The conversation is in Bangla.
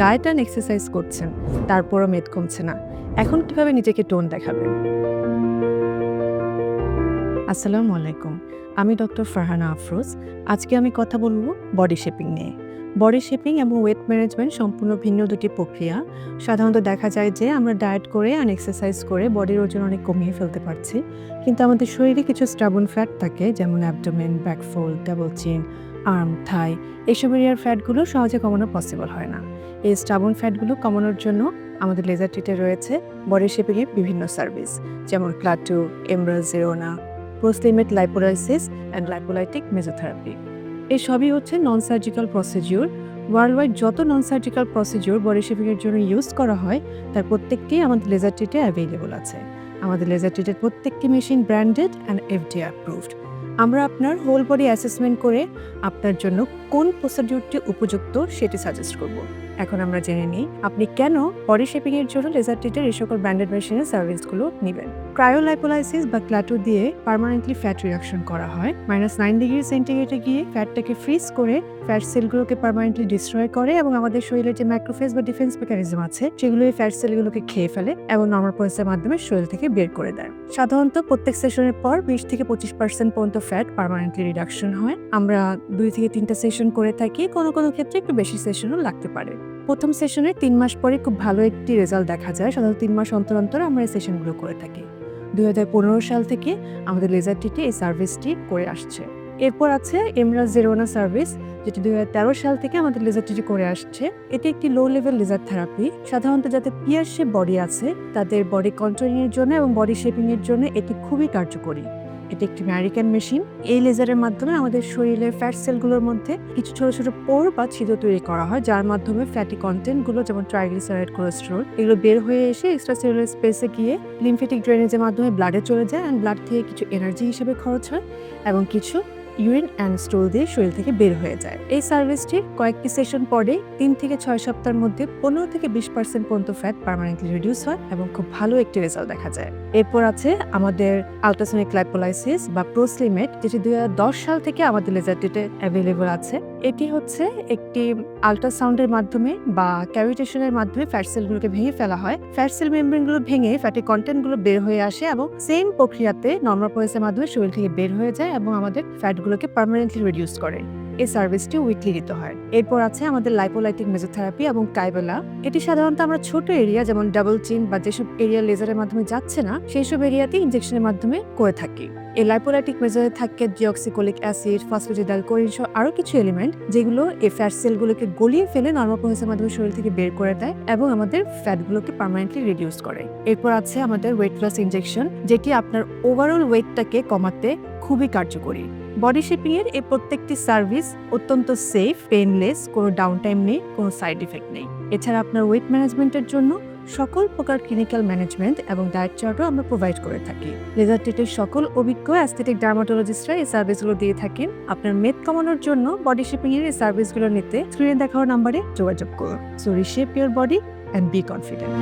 ডায়েট অ্যান্ড এক্সারসাইজ করছেন, তারপরও মেদ কমছে না। এখন কীভাবে নিজেকে টোন দেখাবেন? আসসালামু আলাইকুম, আমি ডক্টর ফারহানা আফরোজ। আজকে আমি কথা বলব বডি শেপিং নিয়ে। বডি শেপিং এবং ওয়েট ম্যানেজমেন্ট সম্পূর্ণ ভিন্ন দুটি প্রক্রিয়া। সাধারণত দেখা যায় যে আমরা ডায়েট করে অ্যান্ড এক্সারসাইজ করে বডির ওজন অনেক কমিয়ে ফেলতে পারছি। কিন্তু আমাদের শরীরে কিছু স্ট্রাবন ফ্যাট থাকে, যেমন abdomen back fold double chin arm, thigh এইসব এরিয়ার ফ্যাটগুলো সহজে কমানো পসিবল হয় না। এই স্টাবন ফ্যাটগুলো কমানোর জন্য আমাদের লেজার ট্রিটে রয়েছে বডি শেপিংয়ের বিভিন্ন সার্ভিস যেমন প্লাটু এমব্রাস জেরোনা প্রোস্লিমেট লাইপোলাইসিস অ্যান্ড লাইপোলাইটিক মেজোথেরাপি এই সবই হচ্ছে non surgical procedure world wide যত নন সার্জিক্যাল প্রসিডিউর বডি শেপিংয়ের জন্য ইউজ করা হয়, তার প্রত্যেকটি আমাদের লেজার ট্রিটে অ্যাভেলেবল আছে। আমাদের লেজার ট্রিটের প্রত্যেকটি machine branded and FDI approved আমরা আপনার হোল বডি অ্যাসেসমেন্ট করে আপনার জন্য কোন প্রসিডিউরটি উপযুক্ত সেটি সাজেস্ট করব। এখন আমরা জেনে নিই আপনি কেন বডি শেপিংয়ের জন্য লেজার টিটের এই সকল ব্র্যান্ডেড মেশিনের সার্ভিসগুলো নেবেন। ক্রায়োলাইপোলাইসিস বা ক্লাটো দিয়ে পার্মানেন্টলি ফ্যাট রিডাকশন করা হয়। মাইনাস নাইন ডিগ্রি সেন্টিগ্রেডে গিয়ে ফ্যাটটাকে ফ্রিজ করে ফ্যাট সেলগুলোকে পার্মানেন্টলি ডিস্ট্রয় করে এবং আমাদের শরীরের যে ম্যাক্রোফেজ বা ডিফেন্স মেকানিজম আছে, সেগুলো এই ফ্যাট সেলগুলোকে খেয়ে ফেলে এবং নর্মাল প্রসেসের মাধ্যমে শরীর থেকে বের করে দেয়। সাধারণত প্রত্যেক সেশনের পর বিশ থেকে পঁচিশ পার্সেন্ট পর্যন্ত ফ্যাট পার্মানেন্টলি রিডাকশন হয়। আমরা দুই থেকে তিনটা সেশন করে থাকি, কোনো কোনো ক্ষেত্রে একটু বেশি সেশনও লাগতে পারে। প্রথম সেশনের তিন মাস পরে খুব ভালো একটি রেজাল্ট দেখা যায়। সাধারণত তিন মাস অন্তর অন্তর আমরা এই সেশনগুলো করে থাকি। দু হাজার পনেরো সাল থেকে আমাদের লেজার টিটি এই সার্ভিসটি করে আসছে। এরপর আছে এমরা জেরোনা সার্ভিস যেটি দুই হাজার তেরো সাল থেকে আমাদের লেজার টিটি করে আসছে। এটি একটি লো লেভেল লেজার থেরাপি সাধারণত যাদের পিয়ার শেপ বডি আছে, তাদের বডি কন্ট্রোলিং এর জন্য এবং বডি শেপিং এর জন্য এটি খুবই কার্যকরী। এটি একটি আমেরিকান মেশিন এই লেজারের মাধ্যমে আমাদের শরীরের ফ্যাট সেলগুলোর মধ্যে কিছু ছোট ছোট পোর বা ছিদ্র তৈরি করা হয়, যার মাধ্যমে ফ্যাটি কন্টেন্টগুলো যেমন ট্রাইগ্লিসারাইড কোলেস্ট্রল এগুলো বের হয়ে এসে এক্সট্রা সেলুলার স্পেসে গিয়ে লিমফেটিক ড্রেনেজের মাধ্যমে ব্লাডে চলে যায়। অ্যান্ড ব্লাড থেকে কিছু এনার্জি হিসেবে খরচ হয় এবং কিছু ইউরিন অ্যান্ড স্টোল দিয়ে শরীর থেকে বের হয়ে যায়। এই সার্ভিসটির কয়েকটি সেশন পরে তিন থেকে ছয় সপ্তাহের মধ্যে পনেরো থেকে বিশ পার্সেন্ট পর্যন্ত ফ্যাট পার্মানেন্টলি রিডিউস হয় এবং খুব ভালো একটি রেজাল্ট দেখা যায়। এরপর আছে আমাদের আলট্রাসনিক লাইপোলাইসিস বা প্রোসলিমেট যেটি দুই সাল থেকে আমাদের লেজারটিতে অ্যাভেলেবল আছে। এটি হচ্ছে একটি আলট্রাসাউন্ডের মাধ্যমে বা ক্যাভিটেশনের মাধ্যমে ফ্যাট সেলগুলোকে ভেঙে ফেলা হয়। ফ্যাট সেল মেমব্রেনগুলো ভেঙে ফ্যাটি কন্টেন্টগুলো বের হয়ে আসে এবং সেম প্রক্রিয়াতে নর্মাল প্রসেসের মাধ্যমে শরীর থেকে বের হয়ে যায় এবং আমাদের ফ্যাটগুলোকে পার্মানেন্টলি রিডিউস করে। এই সার্ভিসটি উইকলি দিতে হয়। এরপর আছে আমাদের লাইপোলাইটিক মেজোথেরাপি এবং কাইবেলা এটি সাধারণত আমরা ছোট এরিয়া যেমন ডাবল চিন বা যেসব এরিয়া লেজারের মাধ্যমে যাচ্ছে না সেই সব এরিয়াতে ইনজেকশনের মাধ্যমে করে থাকি। এই লাইপোলাইটিক মেজারে থাকে ডিঅক্সিকোলিক অ্যাসিড ফসফোজিডাল কোরিন সহ আরও কিছু এলিমেন্ট যেগুলো এই ফ্যাট সেলগুলোকে গলিয়ে ফেলে নর্মাল প্রসেসের মাধ্যমে শরীর থেকে বের করে দেয় এবং আমাদের ফ্যাটগুলোকে পার্মানেন্টলি রিডিউস করে। এরপর আছে আমাদের ওয়েট লস ইনজেকশন যেটি আপনার ওভারঅল ওয়েটটাকে কমাতে খুবই কার্যকরী। বডি শেপিং এর এই প্রত্যেকটি সার্ভিস অত্যন্ত সেফ পেনলেস কোনো ডাউন টাইম নেই, কোনো সাইড ইফেক্ট নেই। এছাড়া আপনার ওয়েট ম্যানেজমেন্টের জন্য সকল প্রকার ক্লিনিক্যাল ম্যানেজমেন্ট এবং ডায়েট চার্টও আমরা প্রোভাইড করে থাকি। লেজার টেটের সকল অভিজ্ঞ অ্যাস্থেটিক ডার্মাটোলজিস্টরা এই সার্ভিসগুলো দিয়ে থাকেন। আপনার মেদ কমানোর জন্য বডি শেপিং এর এই সার্ভিসগুলো নিতে স্ক্রিনে দেখানো নাম্বারে যোগাযোগ করুন। So reshape your body and be confident